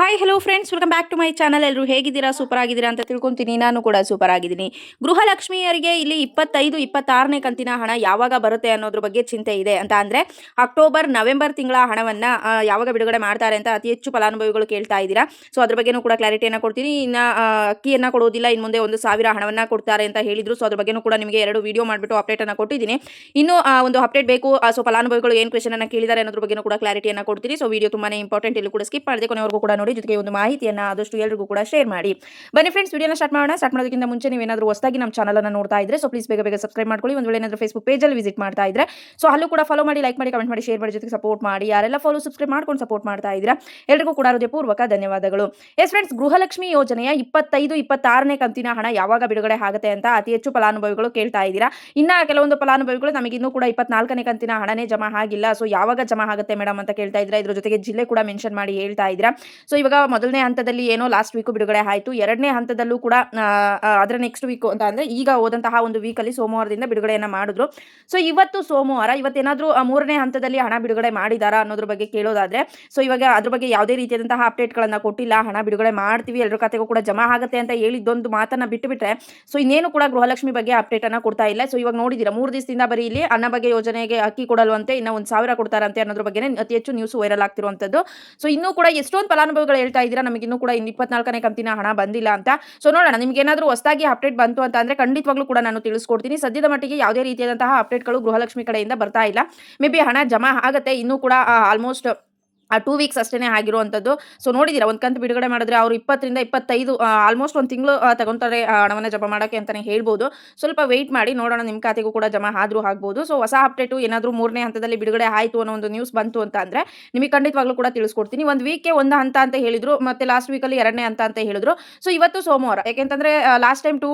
Hi hello friends welcome back to my channel ಎಲ್ಲರೂ ಹೇಗಿದ್ದೀರಾ? Super ಆಗಿದ್ದೀರಾ ಅಂತ ತಿಳ್ಕೊಂತೀನಿ. ನಾನು ಕೂಡ ಸೂಪರ್ ಆಗಿದ್ದೀನಿ. ಗೃಹಲಕ್ಷ್ಮಿಯರಿಗೆ ಇಲ್ಲಿ ಇಪ್ಪತ್ತೈದು, ಇಪ್ಪತ್ತಾರನೇ ಕಂತಿನ ಹಣ ಯಾವಾಗ ಬರುತ್ತೆ ಅನ್ನೋದ್ರ ಬಗ್ಗೆ ಚಿಂತೆ ಇದೆ ಅಂತ ಅಂದರೆ ಅಕ್ಟೋಬರ್ ನವೆಂಬರ್ ತಿಂಗಳ ಹಣವನ್ನು ಯಾವಾಗ ಬಿಡುಗಡೆ ಮಾಡ್ತಾರೆ ಅಂತ ಅತಿ ಹೆಚ್ಚು ಫಲಾನುಭವಿಗಳು ಕೇಳ್ತಾ ಇದ್ದೀರಾ. ಸೊ ಅದ್ರ ಬಗ್ಗೆನೂ ಕೂಡ ಕ್ಲಾರಿಟಿಯನ್ನು ಕೊಡ್ತೀನಿ. ಇನ್ನು ಅಕ್ಕಿಯನ್ನು ಕೊಡೋದಿಲ್ಲ. ಇನ್ನು ಮುಂದೆ ಒಂದು ಸಾವಿರ ಹಣವನ್ನು ಕೊಡ್ತಾರೆ ಅಂತ ಹೇಳಿದ್ರು. ಸೊ ಅದ್ರ ಬಗ್ಗೆನೂ ಕೂಡ ನಿಮಗೆ ಎರಡು ವಿಡಿಯೋ ಮಾಡಿಬಿಟ್ಟು ಅಪ್ಡೇಟನ್ನು ಕೊಟ್ಟಿದ್ದೀನಿ. ಇನ್ನು ಒಂದು ಅಪ್ಡೇಟ್ ಬೇಕು. ಸೊ ಫಲಾನುಭವಿಗಳು ಏನು ಕ್ವೆಶನ್ ಅನ್ನು ಕೇಳಿದ್ದಾರೆ ಅನ್ನೋದ್ರ ಬಗ್ಗೆನೂ ಕೂಡ ಕ್ಲಾರಿಟಿಯನ್ನು ಕೊಡ್ತೀನಿ. ಸೊ ವಿಡಿಯೋ ತುಂಬಾ ಇಂಪಾರ್ಟೆಂಟ್ ಇಲ್ಲಿ ಕೂಡ ಸ್ಕಿಪ್ ಮಾಡಿದೆ ಕೊನೆವರೆಗೂ ಕೂಡ ನೋಡಿ. ಜೊತೆಗೆ ಒಂದು ಮಾಹಿತಿಯನ್ನು ಆದಷ್ಟು ಎಲ್ಲರಿಗೂ ಕೂಡ ಶೇರ್ ಮಾಡಿ. ಬನ್ನಿ ಫ್ರೆಂಡ್ಸ್ ವಿಡಿಯೋನ ಸ್ಟಾರ್ಟ್ ಮಾಡೋಣ. ಸ್ಟಾರ್ಟ್ ಮಾಡೋದಕ್ಕಿಂತ ಮುಂಚೆ ನೀವೇನಾದರೂ ಹೊಸದಾಗಿ ನಮ್ಮ ಚಾನಲನ್ನು ನೋಡ್ತಾ ಇದ್ರೆ ಸೊ ಪ್ಲೀಸ್ ಬೇಗ ಬೇಗ ಸಬ್ಸ್ಕ್ರೈಬ್ ಮಾಡ್ಕೊಳ್ಳಿ. ಒಂದು ವೇಳೆ ಏನಾದರೂ ಫೇಸ್ಬುಕ್ ಪೇಜಲ್ಲಿ ವಿಸಿಟ್ ಮಾಡ್ತಾ ಇದ್ರೆ ಸೊ ಅಲ್ಲೂ ಕೂಡ ಫಾಲೋ ಮಾಡಿ ಲೈಕ್ ಮಾಡಿ ಕಮೆಂಟ್ ಮಾಡಿ ಶೇರ್ ಮಾಡಿ ಜೊತೆಗೆ ಸಪೋರ್ಟ್ ಮಾಡಿ. ಯಾರೆಲ್ಲ ಫಾಲೋ ಸಬ್ಸ್ಕ್ರೈಬ್ ಮಾಡ್ಕೊಂಡು ಸಪೋರ್ಟ್ ಮಾಡ್ತಾ ಇದ್ರೆ ಎಲ್ರಿಗೂ ಕೂಡ ಹೃದಯಪೂರ್ವಕ ಧನ್ಯವಾದಗಳು. ಎಸ್ ಫ್ರೆಂಡ್ಸ್ ಗೃಹಲಕ್ಷ್ಮಿ ಯೋಜನೆಯ ಇಪ್ಪತ್ತೈದು, ಇಪ್ಪತ್ತಾರನೇ ಕಂತಿನ ಹಣ ಯಾವಾಗ ಬಿಡುಗಡೆ ಆಗುತ್ತೆ ಅಂತ ಅತಿ ಹೆಚ್ಚು ಫಲಾನುಭವಿಗಳು ಕೇಳ್ತಾ ಇದ್ದೀರಾ. ಇನ್ನ ಕೆಲವೊಂದು ಫಲಾನುಭವಿಗಳು ನಮಗೆ ಇನ್ನೂ ಕೂಡ ಇಪ್ಪತ್ನಾಲ್ಕನೇ ಕಂತಿನ ಹಣನೇ ಜಮಾ ಆಗಿಲ್ಲ. ಸೊ ಯಾವಾಗ ಜಮಾ ಆಗುತ್ತೆ ಮೇಡಮ್ ಅಂತ ಕೇಳ್ತಾ ಇದ್ರೆ, ಇದ್ರ ಜೊತೆಗೆ ಜಿಲ್ಲೆ ಕೂಡ ಮೆನ್ಷನ್ ಮಾಡಿ ಹೇಳ್ತಾ ಇದ್ದೀರಾ. ಸೊ ಇವಾಗ ಮೊದಲನೇ ಹಂತದಲ್ಲಿ ಏನೋ ಲಾಸ್ಟ್ ವೀಕು ಬಿಡುಗಡೆ ಆಯಿತು. ಎರಡನೇ ಹಂತದಲ್ಲೂ ಕೂಡ ಅದರ ನೆಕ್ಸ್ಟ್ ವೀಕ್ ಅಂತ ಅಂದರೆ ಈಗ ಹೋದಂತಹ ಒಂದು ವೀಕಲ್ಲಿ ಸೋಮವಾರದಿಂದ ಬಿಡುಗಡೆಯನ್ನು ಮಾಡಿದ್ರು. ಸೊ ಇವತ್ತು ಸೋಮವಾರ ಇವತ್ತೇನಾದರೂ ಮೂರನೇ ಹಂತದಲ್ಲಿ ಹಣ ಬಿಡುಗಡೆ ಮಾಡಿದಾರಾ ಅನ್ನೋದ್ರ ಬಗ್ಗೆ ಕೇಳೋದಾದ್ರೆ ಸೊ ಇವಾಗ ಅದ್ರ ಬಗ್ಗೆ ಯಾವುದೇ ರೀತಿಯಾದಂತಹ ಅಪ್ಡೇಟ್ಗಳನ್ನು ಕೊಟ್ಟಿಲ್ಲ, ಹಣ ಬಿಡುಗಡೆ ಮಾಡ್ತೀವಿ ಎಲ್ಲರ ಖಾತೆಗೂ ಕೂಡ ಜಮಾ ಆಗುತ್ತೆ ಅಂತ ಹೇಳಿದ್ದೊಂದು ಮಾತನ್ನು ಬಿಟ್ಟುಬಿಟ್ರೆ ಸೊ ಇನ್ನೇನು ಕೂಡ ಗೃಹಲಕ್ಷ್ಮಿ ಬಗ್ಗೆ ಅಪ್ಡೇಟ್ ಅನ್ನ ಕೊಡ್ತಾ ಇಲ್ಲ. ಸೊ ಇವಾಗ ನೋಡಿದ್ದೀರಾ ಮೂರು ದಿವಸದಿಂದ ಬರೀ ಇಲ್ಲಿ ಅನ್ನ ಬಗ್ಗೆ ಯೋಜನೆಗೆ ಅಕ್ಕಿ ಕೊಡಲ್ವಂತೆ ಇನ್ನೂ ಒಂದು ಸಾವಿರ ಕೊಡ್ತಾರಂತೆ ಅನ್ನೋದ್ರ ಬಗ್ಗೆ ಅತಿ ಹೆಚ್ಚು ನ್ಯೂಸ್ ವೈರಲ್ ಆಗ್ತಿರುವಂಥದ್ದು ಸೊ ಇನ್ನೂ ಕೂಡ ಎಷ್ಟೊಂದು ಫಲಾನುಭವಿಗಳು ಹೇಳ್ತಾ ನಮಗೆ ಇನ್ನೂ ಕೂಡ ಇನ್ನು ಇಪ್ಪತ್ನಾಲ್ಕನೇ ಕಂತಿನ ಹಣ ಬಂದಿಲ್ಲ ಅಂತ. ಸೊ ನೋಡೋಣ, ನಿಮ್ಗೆ ಏನಾದರೂ ಹೊಸದಾಗಿ ಅಪ್ಡೇಟ್ ಬಂತು ಅಂತ ಅಂದ್ರೆ ಖಂಡಿತವಾಗ್ಲೂ ಕೂಡ ನಾನು ತಿಳಿಸ್ಕೊಡ್ತೀನಿ. ಸದ್ಯದ ಮಟ್ಟಿಗೆ ಯಾವುದೇ ರೀತಿಯಾದಂತಹ ಅಪ್ಡೇಟ್ಗಳು ಗೃಹಲಕ್ಷ್ಮಿ ಕಡೆಯಿಂದ ಬರ್ತಾ ಇಲ್ಲ. ಮೇ ಬಿ ಹಣ ಜಮಾ ಆಗುತ್ತೆ, ಇನ್ನೂ ಕೂಡ ಆಲ್ಮೋಸ್ಟ್ ಆ ಟೂ ವೀಕ್ಸ್ ಅಷ್ಟೇ ಆಗಿರುವಂಥದ್ದು ಸೊ ನೋಡಿದ್ದೀರಾ ಒಂದು ಕಂತು ಬಿಡುಗಡೆ ಮಾಡಿದ್ರೆ ಅವರು ಇಪ್ಪತ್ತರಿಂದ ಇಪ್ಪತ್ತೈದು ಆಲ್ಮೋಸ್ಟ್ ಒಂದು ತಿಂಗಳು ತಗೊಂತಾರೆ ಹಣವನ್ನು ಜಮಾ ಮಾಡೋಕ್ಕೆ ಅಂತಲೇ ಹೇಳ್ಬೋದು. ಸ್ವಲ್ಪ ವೆಯ್ಟ್ ಮಾಡಿ ನೋಡೋಣ ನಿಮ್ಮ ಖಾತೆಗೂ ಕೂಡ ಜಮಾ ಆದರೂ ಆಗ್ಬೋದು. ಸೊ ಹೊಸ ಅಪ್ಡೇಟು ಏನಾದರೂ ಮೂರನೇ ಹಂತದಲ್ಲಿ ಬಿಡುಗಡೆ ಆಯಿತು ಅನ್ನೋ ಒಂದು ನ್ಯೂಸ್ ಬಂತು ಅಂತ ಅಂದರೆ, ನಿಮಗೆ ಖಂಡಿತವಾಗ್ಲೂ ಕೂಡ ತಿಳಿಸ್ಕೊಡ್ತೀನಿ. ಒಂದು ವೀಕ್ಗೆ ಒಂದು ಹಂತ ಅಂತ ಹೇಳಿದ್ರು, ಮತ್ತು ಲಾಸ್ಟ್ ವೀಕಲ್ಲಿ ಎರಡನೇ ಹಂತ ಅಂತ ಹೇಳಿದ್ರು. ಸೊ ಇವತ್ತು ಸೋಮವಾರ, ಯಾಕೆಂತಂದರೆ ಲಾಸ್ಟ್ ಟೈಮ್ ಟೂ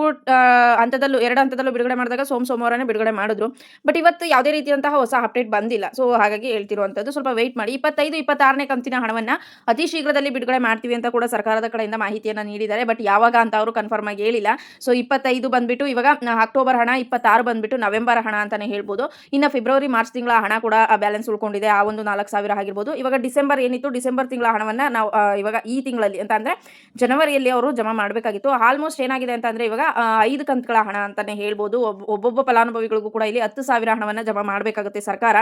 ಹಂತದಲ್ಲೂ, ಎರಡು ಹಂತದಲ್ಲೂ ಬಿಡುಗಡೆ ಮಾಡಿದಾಗ ಸೋಮ ಸೋಮವಾರನೇ ಬಿಡುಗಡೆ ಮಾಡಿದ್ರು. ಬಟ್ ಇವತ್ತು ಯಾವುದೇ ರೀತಿಯಂತಹ ಹೊಸ ಅಪ್ಡೇಟ್ ಬಂದಿಲ್ಲ. ಸೊ ಹಾಗಾಗಿ ಹೇಳ್ತಿರುವಂಥದ್ದು ಸ್ವಲ್ಪ ವೆಯ್ಟ್ ಮಾಡಿ, ಇಪ್ಪತ್ತೈದು ಇಪ್ಪತ್ತಾರನೇ ಕಂತಿನ ಹಣವನ್ನು ಅತಿ ಶೀಘ್ರದಲ್ಲಿ ಬಿಡುಗಡೆ ಮಾಡ್ತೀವಿ ಅಂತ ಕೂಡ ಸರ್ಕಾರದ ಕಡೆಯಿಂದ ಮಾಹಿತಿಯನ್ನು ನೀಡಿದ್ದಾರೆ. ಬಟ್ ಯಾವಾಗ ಅಂತ ಅವರು ಕನ್ಫರ್ಮ್ ಆಗಿ ಹೇಳಿಲ್ಲ. ಸೊ ಇಪ್ಪತ್ತೈದು ಬಂದ್ಬಿಟ್ಟು ಇವಾಗ ಅಕ್ಟೋಬರ್ ಹಣ, ಇಪ್ಪತ್ತಾರು ಬಂದ್ಬಿಟ್ಟು ನವೆಂಬರ್ ಹಣ ಅಂತಾನೆ ಹೇಳ್ಬೋದು. ಇನ್ನು ಫೆಬ್ರವರಿ ಮಾರ್ಚ್ ತಿಂಗಳ ಹಣ ಕೂಡ ಬ್ಯಾಲೆನ್ಸ್ ಉಳ್ಕೊಂಡಿದೆ. ಆ ಒಂದು ನಾಲ್ಕು ಸಾವಿರ ಆಗಿರ್ಬೋದು. ಇವಾಗ ಡಿಸೆಂಬರ್ ಏನಿತ್ತು? ಡಿಸೆಂಬರ್ ತಿಂಗಳ ಹಣವನ್ನು ನಾವು ಇವಾಗ ಈ ತಿಂಗಳಲ್ಲಿ ಅಂತ ಅಂದರೆ ಜನವರಿಯಲ್ಲಿ ಅವರು ಜಮಾ ಮಾಡಬೇಕಾಗಿತ್ತು. ಆಲ್ಮೋಸ್ಟ್ ಏನಾಗಿದೆ ಅಂತಂದರೆ ಇವಾಗ ಐದು ಕಂತುಗಳ ಹಣ ಅಂತಾನೆ ಹೇಳ್ಬೋದು. ಒಬ್ಬ ಒಬ್ಬೊಬ್ಬ ಫಲಾನುಭವಿಗಳಿಗೂ ಕೂಡ ಇಲ್ಲಿ ಹತ್ತು ಸಾವಿರ ಹಣವನ್ನು ಜಮಾ ಮಾಡಬೇಕಾಗುತ್ತೆ ಸರ್ಕಾರ.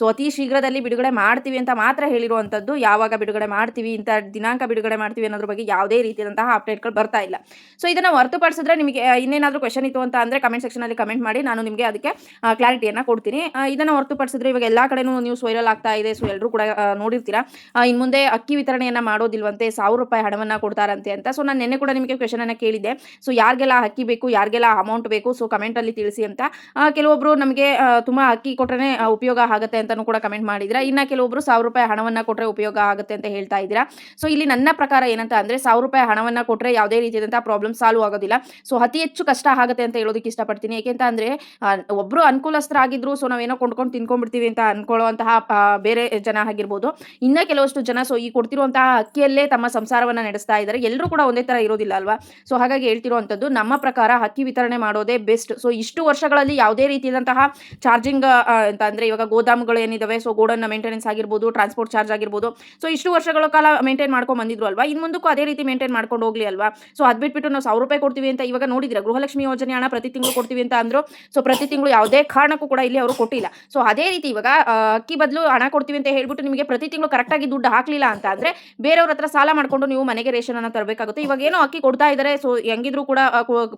ಸೊ ಅತಿ ಶೀಘ್ರದಲ್ಲಿ ಬಿಡುಗಡೆ ಮಾಡ್ತೀವಿ ಅಂತ ಮಾತ್ರ ಹೇಳಿರುವಂಥದ್ದು ಯಾವಾಗ ಬಿಡುಗಡೆ ಮಾಡ್ತೀವಿ, ಇಂಥ ದಿನಾಂಕ ಬಿಡುಗಡೆ ಮಾಡ್ತೀವಿ ಅನ್ನೋದ್ರ ಬಗ್ಗೆ ಯಾವುದೇ ರೀತಿಯಾದಂತಹ ಅಪ್ಡೇಟ್ಗಳು ಬರ್ತಾ ಇಲ್ಲ. ಸೊ ಇದನ್ನು ಹೊರತುಪಡಿಸಿದ್ರೆ ನಿಮಗೆ ಇನ್ನೇನಾದರೂ ಕ್ವೆಶನ್ ಇತ್ತು ಅಂತ ಅಂದರೆ ಕಮೆಂಟ್ ಸೆಕ್ಷನಲ್ಲಿ ಕಮೆಂಟ್ ಮಾಡಿ, ನಾನು ನಿಮಗೆ ಅದಕ್ಕೆ ಕ್ಲಾರಿಟಿಯನ್ನು ಕೊಡ್ತೀನಿ. ಇದನ್ನು ಹೊರತುಪಡಿಸಿದ್ರೆ ಇವಾಗ ಎಲ್ಲ ಕಡೆನೂ ನ್ಯೂಸ್ ವೈರಲ್ ಆಗ್ತಾ ಇದೆ. ಸೊ ಎಲ್ಲರೂ ಕೂಡ ನೋಡಿರ್ತೀರಾ. ಇನ್ನು ಮುಂದೆ ಅಕ್ಕಿ ವಿತರಣೆಯನ್ನು ಮಾಡೋದಿಲ್ವಂತೆ, ಸಾವಿರ ರೂಪಾಯಿ ಹಣವನ್ನು ಕೊಡ್ತಾರಂತೆ ಅಂತ. ಸೊ ನಾನು ನಿನ್ನೆ ಕೂಡ ನಿಮಗೆ ಕ್ವೆಶನ್ ಅನ್ನು ಕೇಳಿದ್ದೆ. ಸೊ ಯಾರಿಗೆಲ್ಲ ಅಕ್ಕಿ ಬೇಕು, ಯಾರಿಗೆಲ್ಲ ಅಮೌಂಟ್ ಬೇಕು ಸೊ ಕಮೆಂಟಲ್ಲಿ ತಿಳಿಸಿ ಅಂತ. ಕೆಲವೊಬ್ಬರು ನಮಗೆ ತುಂಬ ಅಕ್ಕಿ ಕೊಟ್ಟರೆ ಉಪಯೋಗ ಆಗುತ್ತೆ ಅಂತಲೂ ಕೂಡ ಕಮೆಂಟ್ ಮಾಡಿದ್ರೆ. ಇನ್ನು ಕೆಲವೊಬ್ಬರು ಸಾವಿರ ರೂಪಾಯಿ ಹಣವನ್ನು ಕೊಟ್ಟರೆ ಉಪಯೋಗ ಆಗುತ್ತೆ ಅಂತ ಹೇಳ್ತಾ ಇದ್ದೀರಾ? ಸೊ ಇಲ್ಲಿ ನನ್ನ ಪ್ರಕಾರ ಏನಂತ ಅಂದರೆ ಸಾವಿರ ರೂಪಾಯಿ ಹಣವನ್ನು ಕೊಟ್ಟರೆ ಯಾವುದೇ ರೀತಿಯಾದಂಥ ಪ್ರಾಬ್ಲಮ್ ಸಾಲ್ವ್ ಆಗೋದಿಲ್ಲ. ಸೊ ಅತಿ ಹೆಚ್ಚು ಕಷ್ಟ ಆಗುತ್ತೆ ಅಂತ ಹೇಳೋದಕ್ಕೆ ಇಷ್ಟಪಡ್ತೀನಿ. ಏಕೆಂತ ಅಂದರೆ ಒಬ್ಬರು ಅನುಕೂಲಸ್ಥರಾಗಿದ್ರು ಸೊ ನಾವೇನೋ ಕೊಂಡ್ಕೊಂಡು ತಿನ್ಕೊಂಡ್ಬಿಡ್ತೀವಿ ಅಂತ ಅನ್ಕೊಳ್ಳುವಂತಹ ಬೇರೆ ಜನ ಆಗಿರ್ಬೋದು. ಇನ್ನ ಕೆಲವಷ್ಟು ಜನ ಸೊ ಈ ಕೊಡ್ತಿರುವಂತಹ ಅಕ್ಕಿಯಲ್ಲೇ ತಮ್ಮ ಸಂಸಾರವನ್ನು ನಡೆಸ್ತಾ ಇದ್ದಾರೆ. ಎಲ್ಲರೂ ಕೂಡ ಒಂದೇ ಥರ ಇರೋದಿಲ್ಲ ಅಲ್ವಾ? ಸೊ ಹಾಗಾಗಿ ಹೇಳ್ತಿರುವಂಥದ್ದು, ನಮ್ಮ ಪ್ರಕಾರ ಅಕ್ಕಿ ವಿತರಣೆ ಮಾಡೋದೇ ಬೆಸ್ಟ್ ಸೊ ಇಷ್ಟು ವರ್ಷಗಳಲ್ಲಿ ಯಾವುದೇ ರೀತಿಯಾದಂತಹ ಚಾರ್ಜಿಂಗ್ ಅಂತ ಅಂದರೆ ಇವಾಗ ಗೋದಾಮುಗಳು ಏನಿದಾವೆ? ಸೊ ಗೋಡನ್ನ ಮೇಂಟೆನೆನ್ಸ್ ಆಗಿರ್ಬೋದು ಟ್ರಾನ್ಸ್ಪೋರ್ಟ್ ಚಾರ್ಜ್ ಆಗಿರ್ಬೋದು. ಸೊ ಇಷ್ಟು ವರ್ಷಗಳ ಕಾಲ ಮೇಂಟೈನ್ ಮಾಡ್ಕೊಂಡು ಬಂದಿದ್ರು ಅಲ್ವಾ? ಇನ್ನು ಮುಂದಕ್ಕೂ ಅದೇ ರೀತಿ ಮೇಂಟೈನ್ ಮಾಡ್ಕೊಂಡು ಹೋಗ್ಲಿ ಅಲ್ವಾ? ಸೊ ಅದು ಬಿಟ್ಬಿಟ್ಟು ನಾವು ಸಾವಿರ ರೂಪಾಯಿ ಕೊಡ್ತೀವಿ ಅಂತ ಇವಾಗ ನೋಡಿದ್ರೆ? ಗೃಹಲಕ್ಷ್ಮಿ ಯೋಜನೆ ಹಣ ಪ್ರತಿ ತಿಂಗಳು ಕೊಡ್ತೀವಿ ಅಂತ ಅಂದ್ರು. ಸೊ ಪ್ರತಿ ತಿಂಗಳು ಯಾವುದೇ ಕಾರಣಕ್ಕೂ ಕೂಡ ಇಲ್ಲಿ ಅವರು ಕೊಟ್ಟಿಲ್ಲ. ಸೊ ಅದೇ ರೀತಿ ಇವಾಗ ಅಕ್ಕಿ ಬದಲು ಹಣ ಕೊಡ್ತೀವಿ ಅಂತ ಹೇಳ್ಬಿಟ್ಟು ನಿಮಗೆ ಪ್ರತಿ ತಿಂಗಳು ಕರೆಕ್ಟಾಗಿ ದುಡ್ಡು ಹಾಕ್ಲಿಲ್ಲ ಅಂತ ಅಂದ್ರೆ ಬೇರೆಯವ್ರ ಹತ್ರ ಸಾಲ ಮಾಡ್ಕೊಂಡು ನೀವು ಮನೆಗೆ ರೇಷನ್ ಅನ್ನ ತರಬೇಕಾಗುತ್ತೆ. ಇವಾಗ ಏನೋ ಅಕ್ಕಿ ಕೊಡ್ತಾ ಇದ್ದಾರೆ ಸೊ ಹೆಂಗಿದ್ರು ಕೂಡ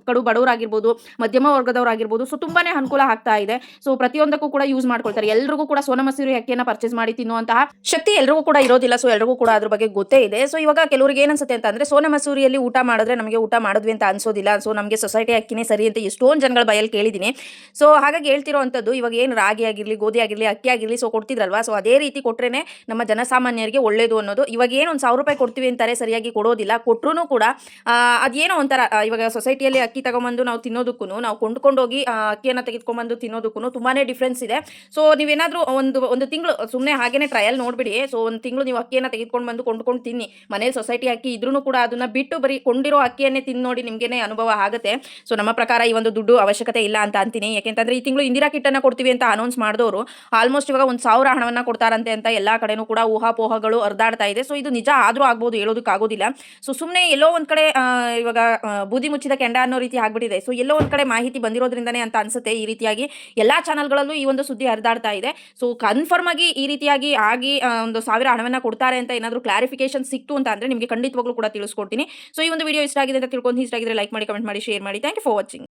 ಕಡು ಬಡವರಾಗಿರ್ಬೋದು, ಮಧ್ಯಮ ವರ್ಗದವರಾಗಿರ್ಬೋದು, ಸೊ, ತುಂಬಾನೇ ಅನುಕೂಲ ಆಗ್ತಾ ಇದೆ. ಸೊ ಪ್ರತಿಯೊಂದಕ್ಕೂ ಕೂಡ ಯೂಸ್ ಮಾಡ್ಕೊಳ್ತಾರೆ. ಎಲ್ರಿಗೂ ಕೂಡ ಸೋನ ಮಸೂರಿ ಅಕ್ಕಿಯನ್ನ ಪರ್ಚೇಸ್ ಮಾಡಿ ತಿನ್ನುವಂತಹ ಶಕ್ತಿ ಎಲ್ರಿಗೂ ಕೂಡ ಇರೋದಿಲ್ಲ ಸೊ ಎಲ್ರಿಗೂ ಕೂಡ ಅದ್ರ ಬಗ್ಗೆ ಗೊತ್ತೇ ಇದೆ. ಸೊ ಇವಾಗ ಕೆಲವರಿಗೆ ಏನು ಅನ್ಸುತ್ತೆ ಅಂತ ಅಂದ್ರೆ ಸೋನ ಮಸೂರಿಯಲ್ಲಿ ಊಟ ಮಾಡಿದ್ರೆ ನಮಗೆ ಊಟ ಮಾಡಿದ್ವಿ ಅಂತ ಅನ್ಸೋದಿಲ್ಲ. ಸೊ ನಮಗೆ ಸೊಸೈಟಿ ಅಕ್ಕಿನೇ ಸರಿ ಅಂತ ಎಷ್ಟೊಂದು ಜನಗಳ ಬಯಲು ಕೇಳಿದ್ದೀನಿ ಸೊ ಹಾಗಾಗಿ ಹೇಳ್ತಿರೋವಂಥದ್ದು ಇವಾಗ ಏನು ರಾಗಿ ಆಗಿರಲಿ, ಗೋಧಿ ಆಗಿರಲಿ, ಅಕ್ಕಿ ಆಗಿರಲಿ ಸೊ ಕೊಡ್ತಿದ್ರಲ್ವಾ? ಸೊ ಅದೇ ರೀತಿ ಕೊಟ್ರೇನೆ ನಮ್ಮ ಜನಸಾಮಾನ್ಯರಿಗೆ ಒಳ್ಳೇದು ಅನ್ನೋದು. ಇವಾಗ ಏನು ಒಂದು ಸಾವಿರ ರೂಪಾಯಿ ಕೊಡ್ತೀವಿ ಅಂತಾರೆ, ಸರಿಯಾಗಿ ಕೊಡೋದಿಲ್ಲ. ಕೊಟ್ಟರು ಕೂಡ ಅದೇನೋ ಒಂಥರ ಇವಾಗ ಸೊಸೈಟಿಯಲ್ಲಿ ಅಕ್ಕಿ ತಗೊಂಬಂದು ನಾವು ತಿನ್ನೋದಕ್ಕೂ ನಾವು ಕೊಂಡ್ಕೊಂಡೋಗಿ ಅಕ್ಕಿಯನ್ನು ತೆಗೆದುಕೊಂಡ್ಬಂದು ತಿನ್ನೋದಕ್ಕೂ ತುಂಬಾ ಡಿಫ್ರೆನ್ಸ್ ಇದೆ. ಸೊ ನೀವೇನಾದರೂ ಒಂದು ಒಂದು ತಿಂಗಳು ಸುಮ್ಮನೆ ಹಾಗೇನೆ ಟ್ರಯಲ್ ನೋಡಿಬಿಡಿ. ಸೊ ಒಂದು ತಿಂಗಳು ನೀವು ಅಕ್ಕಿಯನ್ನು ತೆಗೆದುಕೊಂಡು ಬಂದು ಕೊಂಡ್ಕೊಂಡು ತಿನ್ನಿ. ಮನೇಲಿ ಸೊಸೈಟಿ ಅಕ್ಕಿ ಇದ್ರೂ ಕೂಡ ಅದನ್ನು ಬಿಟ್ಟು ಬರೀ ಕೊಂಡಿರೋ ಅಕ್ಕಿಯನ್ನೇ ತಿಂದು ನೋಡಿ ನಿಮಗೇನೆ ಅನುಭವ ಆಗುತ್ತೆ. ಸೊ ನಮ್ಮ ಪ್ರಕಾರ ಈ ಒಂದು ದುಡ್ಡು ಅವಶ್ಯಕತೆ ಇಲ್ಲ ಅಂತ ಅಂತೀನಿ. ಯಾಕೆಂತಂದ್ರೆ ಈ ತಿಂಗಳು ಇಂದಿರಾ ಕಿಟ್ಟನ್ನು ಕೊಡ್ತೀವಿ ಅಂತ ಅನೌನ್ಸ್ ಮಾಡಿದವರು ಆಲ್ಮೋಸ್ಟ್ ಇವಾಗ ಒಂದು ಸಾವಿರ ಹಣವನ್ನು ಕೊಡ್ತಾರಂತೆ ಅಂತ ಎಲ್ಲ ಕಡೆನೂ ಕೂಡ ಊಹಾಪೋಹಗಳು ಹರಿದಾಡ್ತಾ ಇದೆ. ಸೊ ಇದು ನಿಜ ಆದರೂ ಆಗ್ಬೋದು ಹೇಳೋದಕ್ಕಾಗೋದಿಲ್ಲ ಸೊ ಸುಮ್ಮನೆ ಎಲ್ಲೋ ಒಂದು ಕಡೆ ಇವಾಗ ಬೂದಿ ಮುಚ್ಚಿದ ಕೆಂಡ ಅನ್ನೋ ರೀತಿ ಆಗ್ಬಿಟ್ಟಿದೆ. ಸೊ ಎಲ್ಲೋ ಒಂದು ಕಡೆ ಮಾಹಿತಿ ಬಂದಿರೋದ್ರಿಂದನೇ ಅಂತ ಅನ್ಸುತ್ತೆ ಈ ರೀತಿಯಾಗಿ ಎಲ್ಲ ಚಾನಲ್ಗಳಲ್ಲೂ ಈ ಒಂದು ಸುದ್ದಿ ಹರಿದಾಡ್ತಾ ಇದೆ. ಸೊ ಕನ್ಫರ್ಮ್ ಆಗಿ ಈ ರೀತಿಯಾಗಿ ಆಗಿ ಒಂದು ಸಾವಿರ ಹಣವನ್ನು ಕೊಡ್ತಾರೆ ಅಂತ ಏನಾದರೂ ಕ್ಲಾರಿಫಿಕೇಶನ್ ಸಿಕ್ತು ಅಂತ ಅಂದರೆ ನಿಮಗೆ ಖಂಡಿತವಾಗ್ಲೂ ಕೂಡ ತಿಳಿಸ್ಕೊಡ್ತೀನಿ. ಸೊ ಈ ಒಂದು ವಿಡಿಯೋ ಇಷ್ಟ ಆಗಿದೆ ಅಂತ ತಿಳ್ಕೊಂಡು ಇಷ್ಟ ಆಗಿದ್ರೆ ಲೈಕ್ ಮಾಡಿ ಕಮೆಂಟ್ ಮಾಡಿ ಶೇರ್ ಮಾಡಿ. Thank you for watching